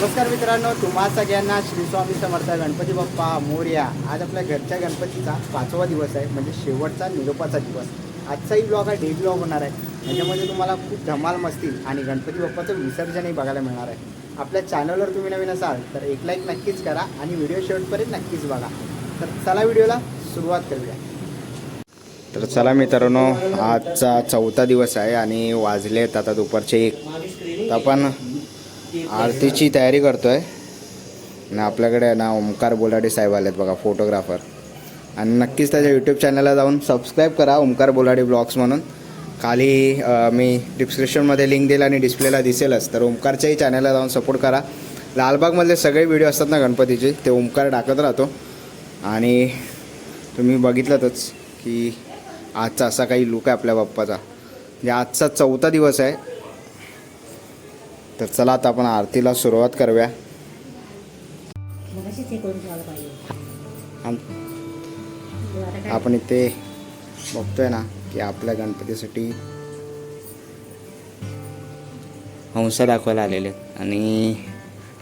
नमस्कार मित्रांनो तुम्हा सगळ्यांना श्री स्वामी समर्थ गणपती बाप्पा मोर्या आज आपल्या घरच्या गणपतीचा पाचवा दिवस आहे म्हणजे शेवटचा निरोपाचा दिवस. आजचाही ब्लॉग हा डे ब्लॉग होणार आहे. याच्यामध्ये तुम्हाला खूप धमाल मस्ती आणि गणपती बाप्पाचं विसर्जनही बघायला मिळणार आहे. आपल्या चॅनलवर तुम्ही नवीन असाल तर एक लाईक नक्कीच करा आणि व्हिडिओ शेवटपर्यंत नक्कीच बघा. तर चला व्हिडिओला सुरुवात करूया. तर चला मित्रांनो आजचा चौथा दिवस आहे आणि वाजलेत आता दुपारचे एक. तर आपण आरतीची तयारी करतोय. आणि आपल्याकडे आहे ना ओमकार बोलाडे साहेब आलेत बघा फोटोग्राफर आणि नक्कीच त्याच्या यूट्यूब चॅनलला जाऊन सबस्क्राईब करा ओमकार बोलाडे ब्लॉग्स म्हणून. खाली मी डिस्क्रिप्शनमध्ये लिंक देईल आणि डिस्प्लेला दिसेलच. तर ओमकारच्याही चॅनलला जाऊन सपोर्ट करा. लालबागमधले सगळे व्हिडिओ असतात ना गणपतीचे ते ओमकार टाकत राहतो. आणि तुम्ही बघितलंतच की आजचा असा काही लुक आहे आपल्या बाप्पाचा. म्हणजे आजचा चौथा दिवस आहे. तर चला आता आपण आरतीला सुरुवात करूया. हे आपण इथे बघतोय ना की आपल्या गणपतीसाठी हंस दाखवायला आलेले आहेत. आणि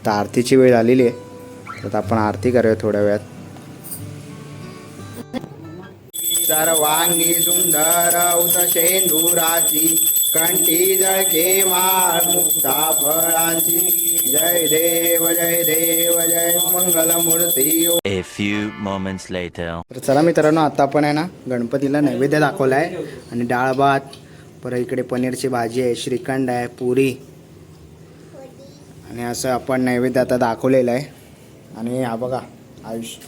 आता आरतीची वेळ आलेली आहे. तर आता आपण आरती करूया थोड्या वेळात. सर्वांगी सुंदर उत शेंदुराची कंठी जळके माळ मुक्ता फळाची. जय देव जय देव जय Mangalmurti. A few moments later. तर चला मित्रांनो आता आपण आहे ना गणपतीला नैवेद्य दाखवला आहे आणि डाळ भात परत इकडे पनीरची भाजी आहे श्रीखंड आहे पुरी. आणि असं आपण नैवेद्य आता दाखवलेलं आहे. आणि हा बघा आयुष्य.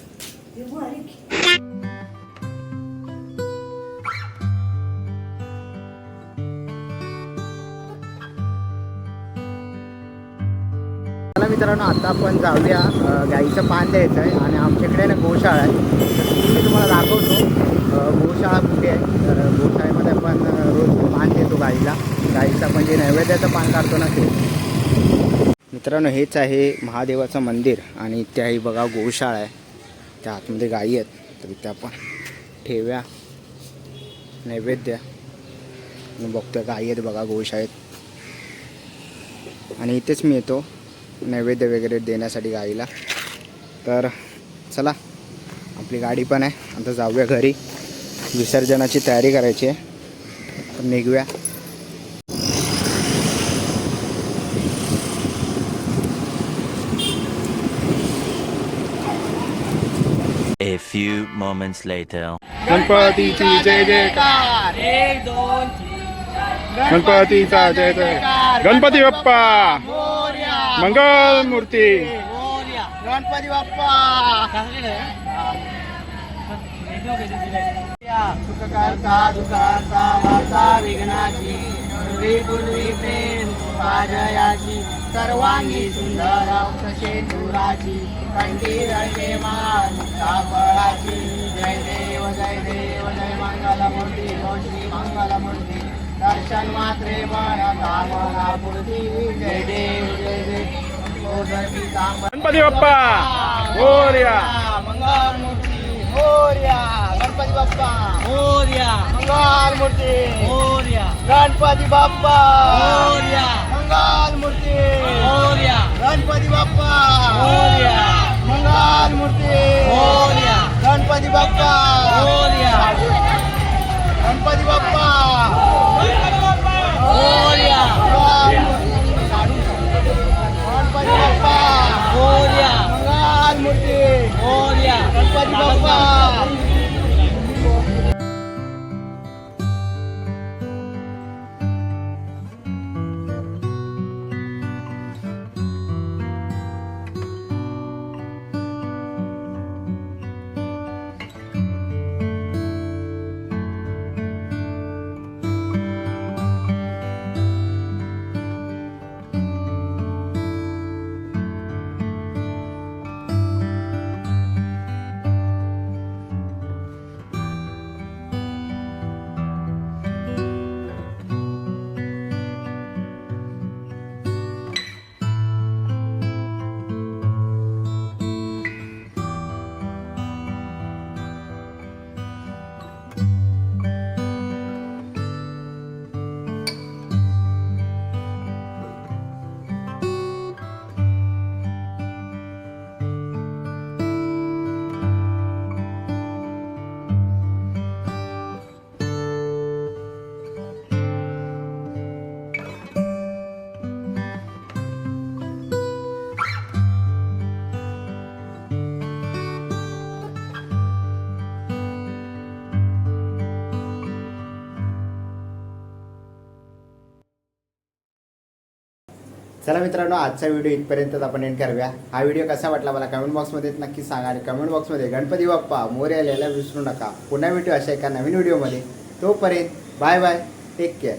मित्रांनो आता आपण जाऊया गाईचं पान द्यायचं आहे आणि आमच्याकडे ना गोशाळा आहे. तर मी तुम्हाला दाखवतो. गोशाळा कुठे आहे? तर गोशाळेमध्ये आपण रोज पान देतो गाईला. गाईचं आपण जे नैवेद्याचं पान काढतो ना ते. मित्रांनो हेच आहे महादेवाचं मंदिर आणि त्याही बघा गोशाळा आहे. त्या आतमध्ये गाई आहेत. तर इथे आपण ठेव्या नैवेद्य. बघतो बघतोय गाई आहेत बघा गोशाळेत. आणि इथेच मी येतो. नैवेद्य वगैरे देण्यासाठी गाईला. तर चला आपली गाडी पण आहे. आता जाऊया घरी. विसर्जनाची तयारी करायची आहे. निघूया. A few moments later. गणपतीची जय जयकार. गणपतीचा जय जय. गणपती बाप्पा. मंगल मूर्ती गणपती बाप्पा. सुखकर्ता दुःखहर्ता वार्ता विघ्नाची पूर्वी पूर्वी प्रेम पाजयाची सर्वांगी सुंदर कंठी रळके मान फळाची जय देव जय देव जय मंगलमूर्ती हो श्री मंगलमूर्ती दर्शन मात्रे मन कामना पूर्ती जय देव जय गणपती बाप्पा मोरया. मंगल मूर्ती मोर्या. गणपती बाप्पा. मोर्या. मंगल मूर्ती मोर्या. गणपती बाप्पा. मोर्या. मंगल मूर्ती मोर्या. गणपती बाप्पा. मोर्या. मंगल मूर्ती मोर्या. मूर्ती. मोर्या गणपती बाप्पा. चला मित्रांनो आजचा व्हिडिओ इथपर्यंतच आपण एंड करूया. हा व्हिडिओ कसा वाटला मला कमेंट बॉक्समध्ये नक्की सांगा आणि कमेंट बॉक्समध्ये गणपती बाप्पा मोर्या लिहायला विसरू नका. पुन्हा भेटू अशा एका नवीन व्हिडिओमध्ये. तोपर्यंत बाय बाय टेक केअर